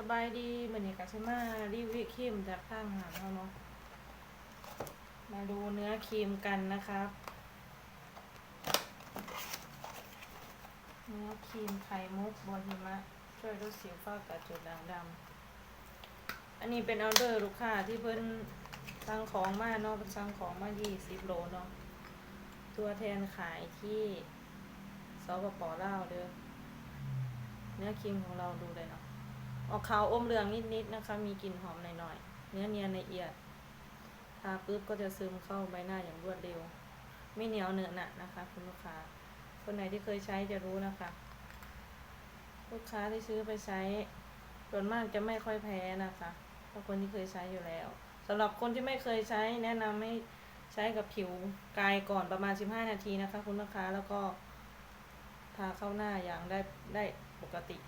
สบายดีเหมือนกับใช่มารีวิวครีมจากข้างหางเราเนาะมาดูเนื้อครีมกันนะครับ เนื้อครีมไข่มุกบนหิมะ ช่วยลดสิวฝ้ากระจุดด่างดำอันนี้เป็นออเดอร์ลูกค้าที่เพิ่นสั่งของมาเนาะเพิ่นสั่งของมา20โลเนาะตัวแทนขายที่สปปลาวเด้อเนื้อครีมของเราดูเลยเนาะ ออกขาวอมเหลืองนิดๆนะคะ มีกลิ่นหอมหน่อยๆ เนื้อเนียนละเอียด ทาปุ๊บก็จะซึมเข้าใบหน้าอย่างรวดเร็ว ไม่เหนียวเหนอะหนะนะคะ คุณลูกค้า คนไหนที่เคยใช้จะรู้นะคะ ลูกค้าที่ซื้อไปใช้ ส่วนมากจะไม่ค่อยแพ้นะคะเพราะคนที่เคยใช้อยู่แล้วสำหรับคนที่ไม่เคยใช้แนะนำให้ใช้กับผิวกายก่อนประมาณ 15 นาทีนะคะ คุณลูกค้าแล้วก็ทาเข้าหน้าอย่างได้ได้ปกติ